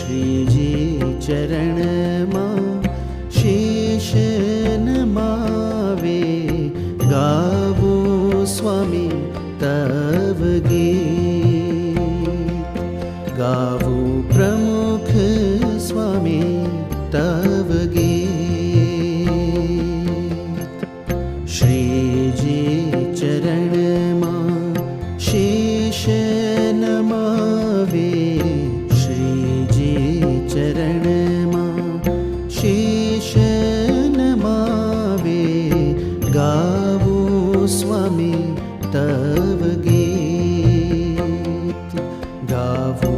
श्री जी चरण माँ शेष नमावे, गावो स्वामी तब गीत। गावो प्रमुख स्वामी तब गीत। श्री जी चरण माँ शेष स्वामी तव गीत गावो